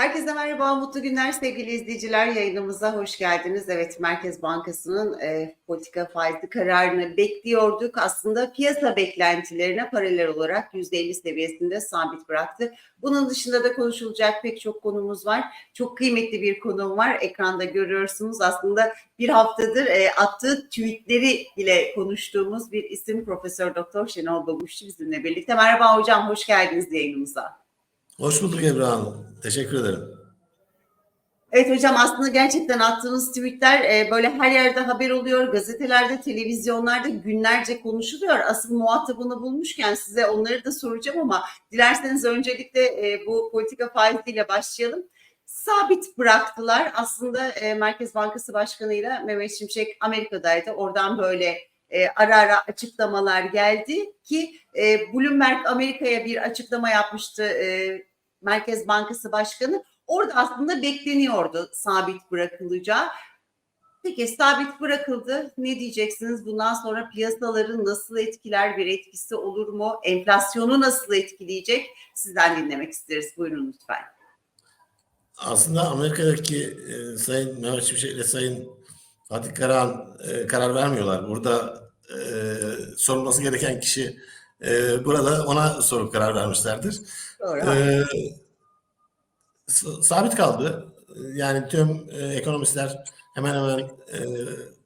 Herkese merhaba, mutlu günler sevgili izleyiciler. Yayınımıza hoş geldiniz. Evet, Merkez Bankası'nın e, politika faizi kararını bekliyorduk. Aslında piyasa beklentilerine paralel olarak %50 seviyesinde sabit bıraktı. Bunun dışında da konuşulacak pek çok konumuz var. Çok kıymetli bir konum var. Ekranda görüyorsunuz. Aslında bir haftadır e, attığı tweetleri ile konuştuğumuz bir isim Profesör Doktor Şenol Babuşçu bizimle birlikte. Merhaba hocam, hoş geldiniz yayınımıza. Hoş bulduk Ebru Hanım. Teşekkür ederim. Evet hocam aslında gerçekten attığınız tweetler e, böyle her yerde haber oluyor. Gazetelerde, televizyonlarda günlerce konuşuluyor. Asıl muhatabını bulmuşken size onları da soracağım ama dilerseniz öncelikle e, bu politika faiziyle başlayalım. Sabit bıraktılar. Aslında e, Merkez Bankası Başkanı ile Mehmet Şimşek Amerika'daydı. Oradan böyle e, ara ara açıklamalar geldi ki e, Bloomberg Amerika'ya bir açıklama yapmıştı e, Merkez Bankası Başkanı. Orada aslında bekleniyordu sabit bırakılacağı. Peki sabit bırakıldı. Ne diyeceksiniz? Bundan sonra piyasaları nasıl etkiler? Bir etkisi olur mu? Enflasyonu nasıl etkileyecek? Sizden dinlemek isteriz. Buyurun lütfen. Aslında Amerika'daki e, Sayın Mehmet Şimşek ile Sayın Fatih Karahan e, karar vermiyorlar. Burada e, sorulması gereken kişi e, burada ona sorup karar vermişlerdir. E, sabit kaldı. Yani tüm e, ekonomistler hemen hemen e,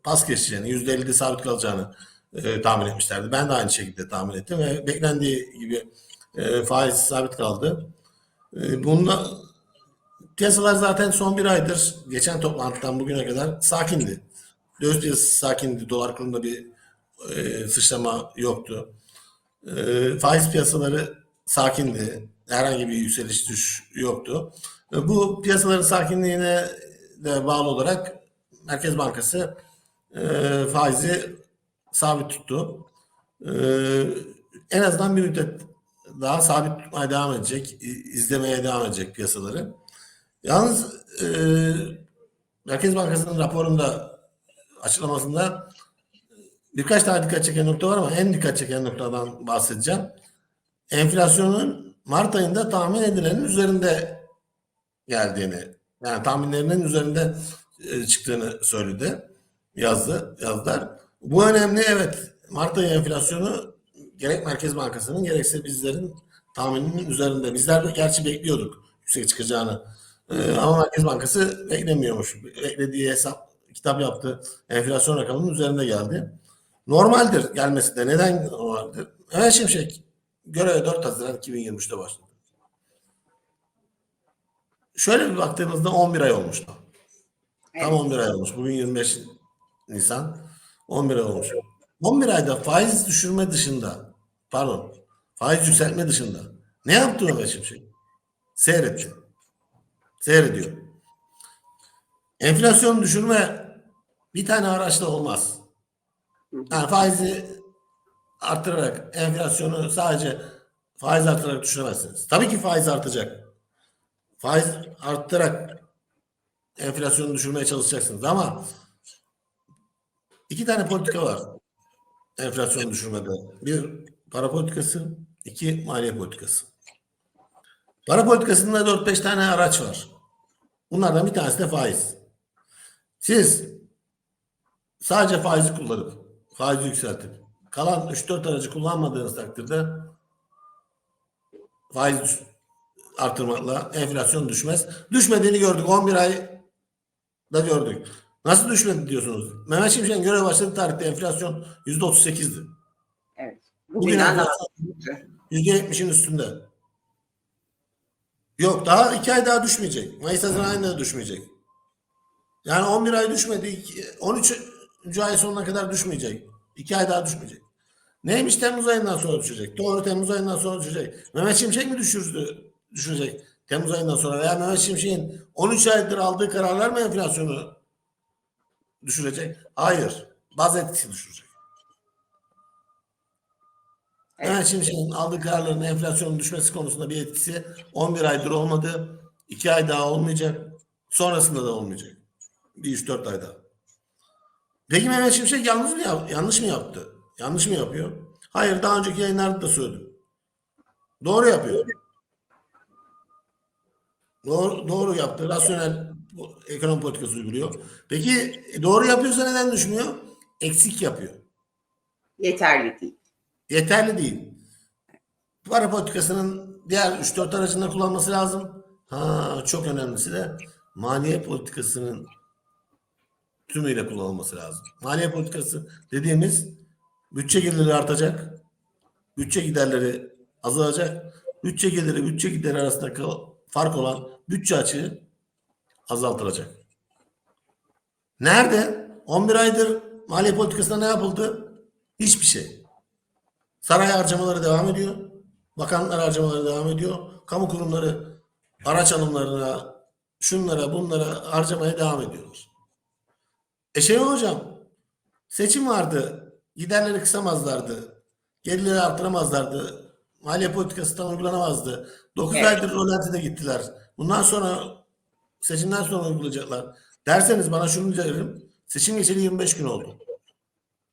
pas geçeceğini, %50'de sabit kalacağını e, tahmin etmişlerdi. Ben de aynı şekilde tahmin ettim ve beklendiği gibi e, faiz sabit kaldı. E, bununla piyasalar zaten son bir aydır geçen toplantıdan bugüne kadar sakindi. Döviz piyasası sakindi. Dolar kurunda bir e, sıçrama yoktu. E, faiz piyasaları sakindi. Herhangi bir yükseliş düş yoktu. Bu piyasaların sakinliğine de bağlı olarak Merkez Bankası e, faizi sabit tuttu. E, en azından bir müddet daha sabit tutmaya devam edecek, izlemeye devam edecek piyasaları. Yalnız e, Merkez Bankası'nın raporunda açıklamasında birkaç tane dikkat çeken nokta var ama en dikkat çeken noktadan bahsedeceğim. Enflasyonun Mart ayında tahmin edilenin üzerinde geldiğini, yani tahminlerinin üzerinde e, çıktığını söyledi, yazdı, yazdılar. Bu önemli evet. Mart ayı enflasyonu gerek Merkez Bankası'nın gerekse bizlerin tahmininin üzerinde. Bizler de gerçi bekliyorduk yüksek çıkacağını. Ee, ama Merkez Bankası beklemiyormuş. Beklediği hesap, kitap yaptı. Enflasyon rakamının üzerinde geldi. Normaldir gelmesi de. Neden normaldir? Mehmet Şimşek göreve 4 Haziran 2023'te başladı. Şöyle bir baktığımızda 11 ay olmuştu. Tam 11 ay olmuş. Bugün 25 Nisan. 11 ay olmuş. 11 ayda faiz düşürme dışında, pardon, faiz yükseltme dışında ne yaptı Mehmet Şimşek? Seyretti. Seyrediyor. Enflasyon düşürme bir tane araçla olmaz. Yani faizi arttırarak enflasyonu sadece faiz arttırarak düşüremezsiniz. Tabii ki faiz artacak. Faiz arttırarak enflasyonu düşürmeye çalışacaksınız ama iki tane politika var enflasyonu düşürmede. Bir para politikası, iki maliye politikası. Para politikasında 4-5 tane araç var. Bunlardan bir tanesi de faiz. Siz sadece faizi kullanıp, faizi yükseltip kalan 3-4 aracı kullanmadığınız takdirde faiz artırmakla enflasyon düşmez. Düşmediğini gördük. 11 ay da gördük. Nasıl düşmedi diyorsunuz? Mehmet Şimşek'in görev başladığı tarihte enflasyon yüzde otuz sekizdi. Evet. Bugün yüzde yetmişin üstünde. Yok daha iki ay daha düşmeyecek. Mayıs Haziran ayında düşmeyecek. Yani 11 ay düşmedi. 13 3 ay sonuna kadar düşmeyecek. 2 ay daha düşmeyecek. Neymiş Temmuz ayından sonra düşecek. Doğru Temmuz ayından sonra düşecek. Mehmet Şimşek mi düşürdü, düşecek Temmuz ayından sonra? Veya Mehmet Şimşek'in 13 aydır aldığı kararlar mı enflasyonu düşürecek? Hayır. Baz etkisi düşürecek. Evet. Mehmet Şimşek'in aldığı kararların enflasyonun düşmesi konusunda bir etkisi 11 aydır olmadı. 2 ay daha olmayacak. Sonrasında da olmayacak. Bir 3-4 ay daha. Peki Mehmet Şimşek yanlış mı, yap- yanlış mı yaptı? Yanlış mı yapıyor? Hayır daha önceki yayınlarda da söyledim. Doğru yapıyor. Doğru, doğru yaptı. Rasyonel ekonomi politikası uyguluyor. Peki e, doğru yapıyorsa neden düşmüyor? Eksik yapıyor. Yeterli değil. Yeterli değil. Para politikasının diğer 3-4 aracında kullanması lazım. Ha, çok önemlisi de maliye politikasının tümüyle kullanılması lazım. Maliye politikası dediğimiz bütçe gelirleri artacak. Bütçe giderleri azalacak. Bütçe geliri bütçe gideri arasındaki fark olan bütçe açığı azaltılacak. Nerede? 11 aydır maliye politikasında ne yapıldı? Hiçbir şey. Saray harcamaları devam ediyor. Bakanlar harcamaları devam ediyor. Kamu kurumları araç alımlarına, şunlara, bunlara harcamaya devam ediyorlar. E şey hocam, seçim vardı. Giderleri kısamazlardı. Gelirleri artıramazlardı. Maliye politikası tam uygulanamazdı. 9 Evet. aydır rolantide gittiler. Bundan sonra seçimden sonra uygulayacaklar. Derseniz bana şunu derim. Seçim geçeli 25 gün oldu.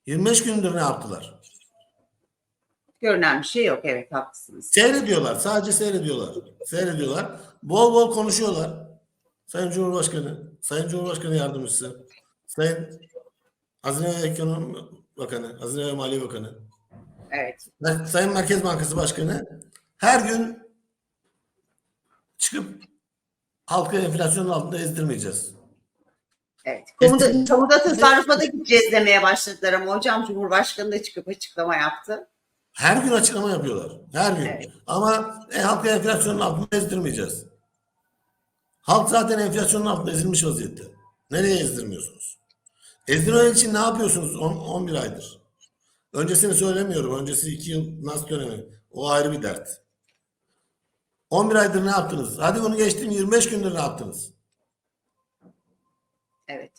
25 gündür ne yaptılar? Görünen bir şey yok. Evet haklısınız. Seyrediyorlar. Sadece seyrediyorlar. Seyrediyorlar. Bol bol konuşuyorlar. Sayın Cumhurbaşkanı, Sayın Cumhurbaşkanı Yardımcısı, Sayın Hazine Ekonomi Bakanı, Hazine ve Maliye Bakanı, Evet. ve Sayın Merkez Bankası Başkanı her gün çıkıp halkı enflasyonun altında ezdirmeyeceğiz. Evet. Kamuda, kamuda tasarrufa da gideceğiz demeye başladılar ama hocam Cumhurbaşkanı da çıkıp açıklama yaptı. Her gün açıklama yapıyorlar. Her gün. Evet. Ama e, halkı enflasyonun altında ezdirmeyeceğiz. Halk zaten enflasyonun altında ezilmiş vaziyette. Nereye ezdirmiyorsunuz? Ezdirmemek için ne yapıyorsunuz 10, 11 aydır? Öncesini söylemiyorum. Öncesi 2 yıl nasıl dönemi. O ayrı bir dert. 11 aydır ne yaptınız? Hadi bunu geçtim 25 gündür ne yaptınız? Evet.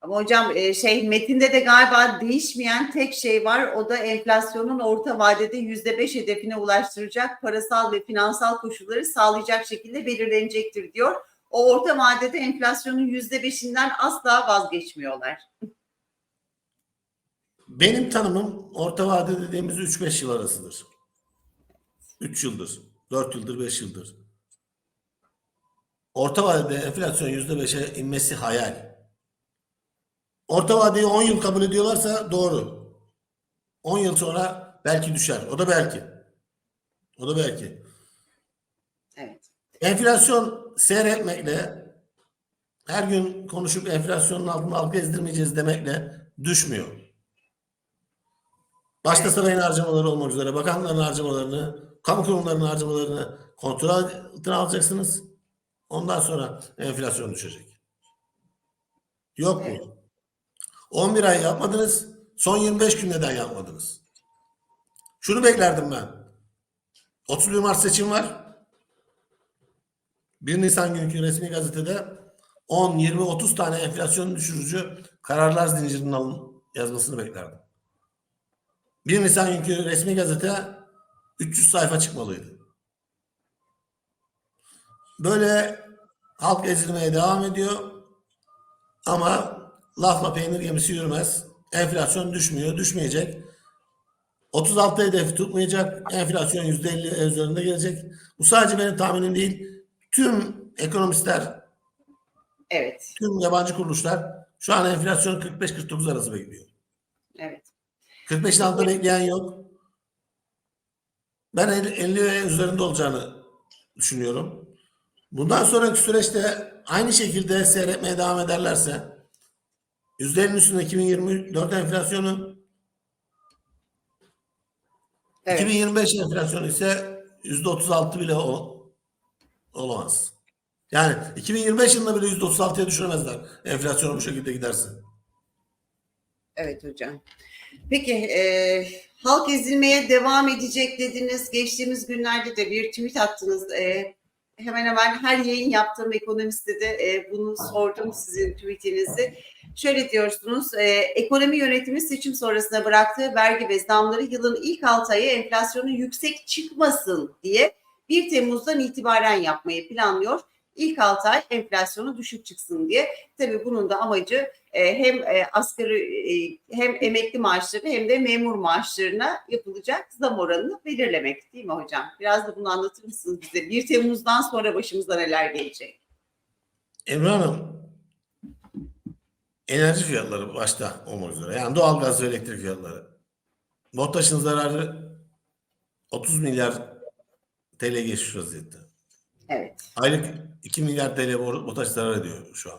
Ama hocam e, şey metinde de galiba değişmeyen tek şey var. O da enflasyonun orta vadede yüzde beş hedefine ulaştıracak parasal ve finansal koşulları sağlayacak şekilde belirlenecektir diyor. O orta vadede enflasyonun yüzde beşinden asla vazgeçmiyorlar. Benim tanımım orta vade dediğimiz 3-5 yıl arasıdır. 3 yıldır, 4 yıldır, 5 yıldır. Orta vadede enflasyon %5'e inmesi hayal. Orta vadeyi 10 yıl kabul ediyorlarsa doğru. 10 yıl sonra belki düşer. O da belki. O da belki. Enflasyon seyretmekle her gün konuşup enflasyonun altında halka ezdirmeyeceğiz demekle düşmüyor. Başta sarayın harcamaları olmak üzere bakanların harcamalarını, kamu kurumlarının harcamalarını kontrol altına alacaksınız. Ondan sonra enflasyon düşecek. Yok Evet. mu? 11 ay yapmadınız. Son 25 gün neden yapmadınız? Şunu beklerdim ben. 31 Mart seçim var. 1 Nisan günkü resmi gazetede 10, 20, 30 tane enflasyon düşürücü kararlar zincirinin alın yazmasını beklerdim. 1 Nisan günkü resmi gazete 300 sayfa çıkmalıydı. Böyle halk ezilmeye devam ediyor ama lafla peynir gemisi yürümez. Enflasyon düşmüyor, düşmeyecek. 36 hedefi tutmayacak. Enflasyon %50 üzerinde gelecek. Bu sadece benim tahminim değil. Tüm ekonomistler, Evet. tüm yabancı kuruluşlar şu an enflasyon 45-49 arası bekliyor. Evet. 45'in altında bekleyen yok. Ben 50, 50 ve üzerinde olacağını düşünüyorum. Bundan sonraki süreçte aynı şekilde seyretmeye devam ederlerse %50'nin üstünde 2024 enflasyonu Evet. 2025 enflasyonu ise %36 bile ol- olamaz. Yani 2025 yılında bile %36'ya düşüremezler enflasyonu bu şekilde giderse. Evet hocam. Peki e, halk ezilmeye devam edecek dediniz. Geçtiğimiz günlerde de bir tweet attınız. E, hemen hemen her yayın yaptığım ekonomiste de e, bunu sordum sizin tweetinizi. Şöyle diyorsunuz, e, ekonomi yönetimi seçim sonrasında bıraktığı vergi ve zamları yılın ilk 6 ayı enflasyonun yüksek çıkmasın diye 1 Temmuz'dan itibaren yapmayı planlıyor. İlk 6 ay enflasyonu düşük çıksın diye. Tabii bunun da amacı e, hem e, asgari e, hem emekli maaşları hem de memur maaşlarına yapılacak zam oranını belirlemek değil mi hocam? Biraz da bunu anlatır mısınız bize? 1 Temmuz'dan sonra başımıza neler gelecek? Emre Hanım, enerji fiyatları başta olmak üzere. Yani doğalgaz ve elektrik fiyatları. BOTAŞ'ın zararı 30 milyar TL geçmiş vaziyette. Evet. Aylık 2 milyar TL BOTAŞ zarar ediyor şu an.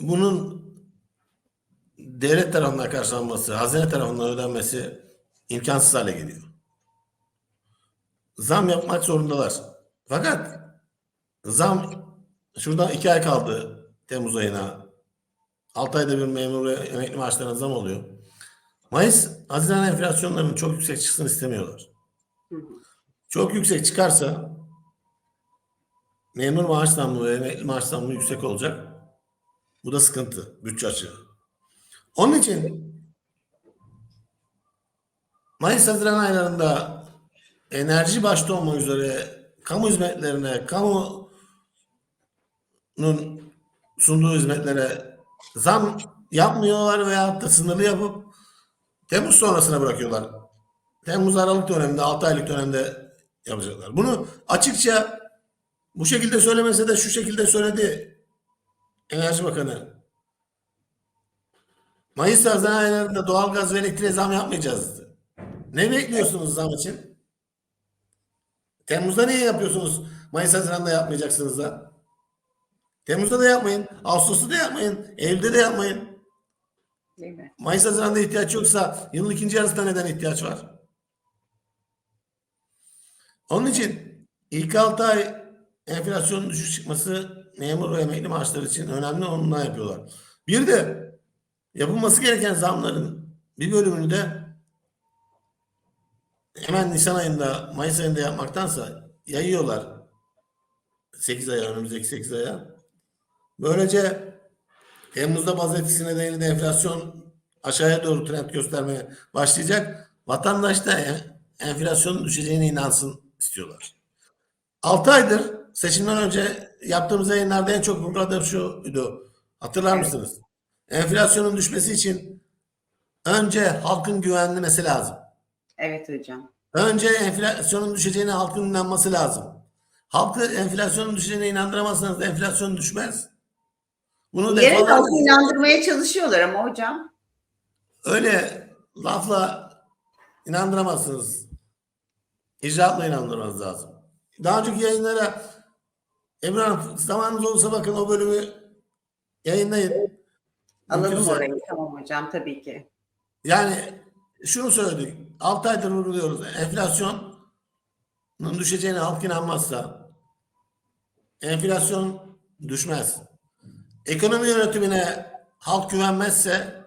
Bunun devlet tarafından karşılanması, hazine tarafından ödenmesi imkansız hale geliyor. Zam yapmak zorundalar. Fakat zam şuradan iki ay kaldı Temmuz ayına. 6 ayda bir memur ve emekli maaşlarına zam oluyor. Mayıs, Haziran enflasyonlarının çok yüksek çıksın istemiyorlar. Çok yüksek çıkarsa memur maaş zammı ve emekli maaş zammı yüksek olacak. Bu da sıkıntı bütçe açığı. Onun için Mayıs Haziran aylarında enerji başta olmak üzere kamu hizmetlerine, kamunun sunduğu hizmetlere zam yapmıyorlar veya da sınırlı yapıp Temmuz sonrasına bırakıyorlar. Temmuz Aralık döneminde, 6 aylık dönemde yapacaklar. Bunu açıkça bu şekilde söylemese de şu şekilde söyledi Enerji Bakanı. Mayıs Haziran aylarında doğalgaz ve elektriğe zam yapmayacağız dedi. Ne bekliyorsunuz zam için? Temmuz'da niye yapıyorsunuz? Mayıs Haziran'da yapmayacaksınız da. Temmuz'da da yapmayın. Ağustos'ta da yapmayın. Eylül'de de yapmayın. Mayıs Haziran'da ihtiyaç yoksa yılın ikinci yarısında neden ihtiyaç var? Onun için ilk 6 ay enflasyonun düşük çıkması memur ve emekli maaşları için önemli onunla yapıyorlar. Bir de yapılması gereken zamların bir bölümünü de hemen Nisan ayında, Mayıs ayında yapmaktansa yayıyorlar. 8 aya, önümüzdeki 8 aya. Böylece Temmuz'da baz etkisi nedeniyle de enflasyon aşağıya doğru trend göstermeye başlayacak. Vatandaş da en- enflasyonun düşeceğine inansın istiyorlar. 6 aydır seçimden önce yaptığımız yayınlarda en çok vurguladığım şuydu. Hatırlar mısınız? Enflasyonun düşmesi için önce halkın güvenlemesi lazım. Evet hocam. Önce enflasyonun düşeceğine halkın inanması lazım. Halkı enflasyonun düşeceğine inandıramazsanız enflasyon düşmez. Bunu Yerel defalarca- halkı inandırmaya çalışıyorlar ama hocam. Öyle lafla inandıramazsınız. İcraatla inandırmanız lazım. Daha önceki yayınlara Emre Hanım zamanınız olursa bakın o bölümü yayınlayın. Mümkünse. orayı. Tamam hocam tabii ki. Yani şunu söyledik. 6 aydır vurguluyoruz. Enflasyonun düşeceğine halk inanmazsa enflasyon düşmez. Ekonomi yönetimine halk güvenmezse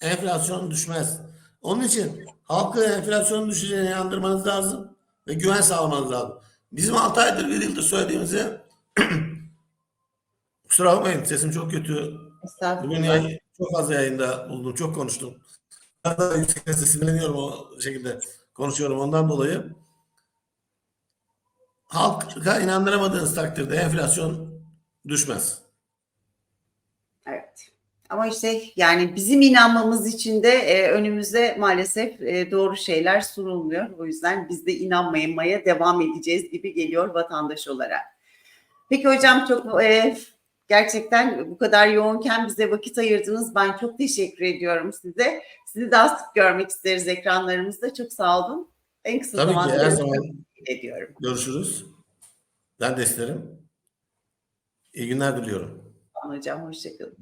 enflasyon düşmez. Onun için halkı enflasyonun düşeceğine inandırmanız lazım ve güven sağlamanız lazım. Bizim 6 aydır bir yıldır söylediğimizi kusura bakmayın sesim çok kötü. Bugün yayın, çok fazla yayında bulundum, çok konuştum. Ben de yüksek sesle sinirleniyorum o şekilde konuşuyorum ondan dolayı. Halka inandıramadığınız takdirde enflasyon düşmez. Ama işte yani bizim inanmamız için de e, önümüze maalesef e, doğru şeyler sunulmuyor. O yüzden biz de inanmaya devam edeceğiz gibi geliyor vatandaş olarak. Peki hocam çok e, gerçekten bu kadar yoğunken bize vakit ayırdınız. Ben çok teşekkür ediyorum size. Sizi daha sık görmek isteriz ekranlarımızda. Çok sağ olun. En kısa Tabii ki zamanda her görüşmek zaman ediyorum. görüşürüz. Ben de isterim. İyi günler diliyorum. Hocam hoşçakalın.